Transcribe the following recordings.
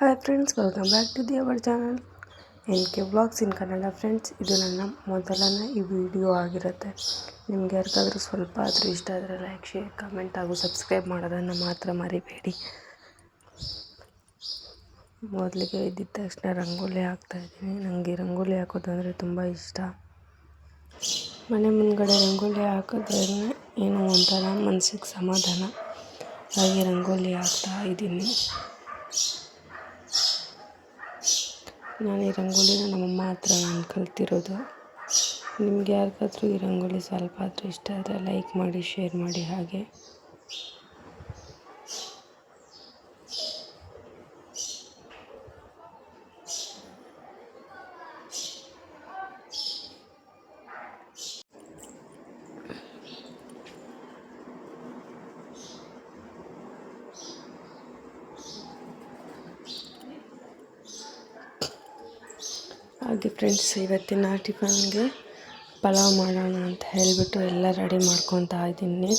Hi friends welcome back to the our channel N K blogs in Kannada friends ಇದು ನನ್ನ ಮೊದಲನೇ ಈ video ಆಗಿರುತ್ತೆ. ನಿಮ್ಗೆ ಯಾರಿಗಾದರೂ ಸ್ವಲ್ಪ ಆದರೂ ಇಷ್ಟ ಆದರೆ ಲೈಕ್ ಶೇರ್ ಕಮೆಂಟ್ ಹಾಗೂ ಸಬ್ಸ್ಕ್ರೈಬ್ ಮಾಡೋದನ್ನು ಮಾತ್ರ ಮರಿಬೇಡಿ. ಮೊದಲಿಗೆ ಇದ್ದಿದ್ದ ತಕ್ಷಣ ರಂಗೋಲಿ ಹಾಕ್ತಾಯಿದ್ದೀನಿ ನನಗೆ ರಂಗೋಲಿ ಹಾಕೋದು ಅಂದರೆ ತುಂಬ ಇಷ್ಟ. ಮನೆ ಮುಂದ್ಗಡೆ ರಂಗೋಲಿ ಹಾಕಿದ್ರೆ ಏನೋ ಒಂಥರ ಮನಸ್ಸಿಗೆ ಸಮಾಧಾನ. ಹಾಗೆ ರಂಗೋಲಿ ಹಾಕ್ತಾ ಇದ್ದೀನಿ. ನಾನು ಈ ರಂಗೋಲಿನ ನಮ್ಮಮ್ಮ ಹತ್ರ ನಾನು ಕಲ್ತಿರೋದು. ನಿಮ್ಗೆ ಯಾರಿಗಾದ್ರೂ ಈ ರಂಗೋಲಿ ಸ್ವಲ್ಪ ಆದರೂ ಇಷ್ಟ ಆದರೆ ಲೈಕ್ ಮಾಡಿ, ಶೇರ್ ಮಾಡಿ ಹಾಗೆ. ಹಾಗೆ ಫ್ರೆಂಡ್ಸ್ ಇವತ್ತಿನ ಟಿಫನ್ಗೆ ಪಲಾವ್ ಮಾಡೋಣ ಅಂತ ಹೇಳಿಬಿಟ್ಟು ಎಲ್ಲ ರೆಡಿ ಮಾಡ್ಕೊತಾ ಇದ್ದೀನಿ.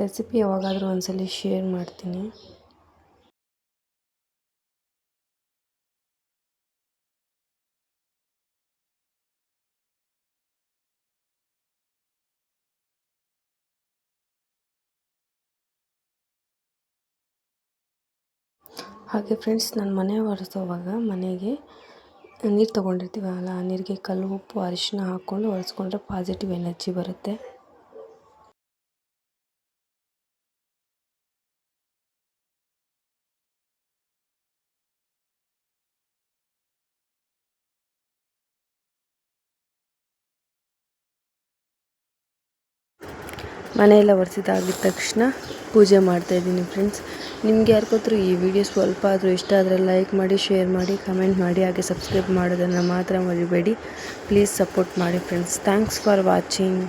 ರೆಸಿಪಿ ಯಾವಾಗಾದರೂ ಒಂದ್ಸಲ ಶೇರ್ ಮಾಡ್ತೀನಿ. ಹಾಗೆ ಫ್ರೆಂಡ್ಸ್, ನಾನು ಮನೆ ಒರೆಸೋವಾಗ ಮನೆಗೆ ನೀರು ತೊಗೊಂಡಿರ್ತೀವಲ್ಲ, ಆ ನೀರಿಗೆ ಕಲ್ಲು, ಉಪ್ಪು ಅರಿಶಿನ ಹಾಕ್ಕೊಂಡು ಒರೆಸ್ಕೊಂಡ್ರೆ ಪಾಸಿಟಿವ್ ಎನರ್ಜಿ ಬರುತ್ತೆ. ಮನೆಯೆಲ್ಲ ಒರೆಸಿದಾಗಿದ್ದ ತಕ್ಷಣ ಪೂಜೆ ಮಾಡ್ತಾಯಿದ್ದೀನಿ ಫ್ರೆಂಡ್ಸ್ ನಿಮ್ಗೆ ಯಾರಿಗಾದ್ರೂ ಈ ವಿಡಿಯೋ ಸ್ವಲ್ಪ ಆದರೂ ಇಷ್ಟ ಆದರೆ ಲೈಕ್ ಮಾಡಿ ಶೇರ್ ಮಾಡಿ ಕಮೆಂಟ್ ಮಾಡಿ, ಹಾಗೆ ಸಬ್ಸ್ಕ್ರೈಬ್ ಮಾಡೋದನ್ನು ಮಾತ್ರ ಮರಿಬೇಡಿ. ಪ್ಲೀಸ್ ಸಪೋರ್ಟ್ ಮಾಡಿ ಫ್ರೆಂಡ್ಸ್ ಥ್ಯಾಂಕ್ಸ್ ಫಾರ್ ವಾಚಿಂಗ್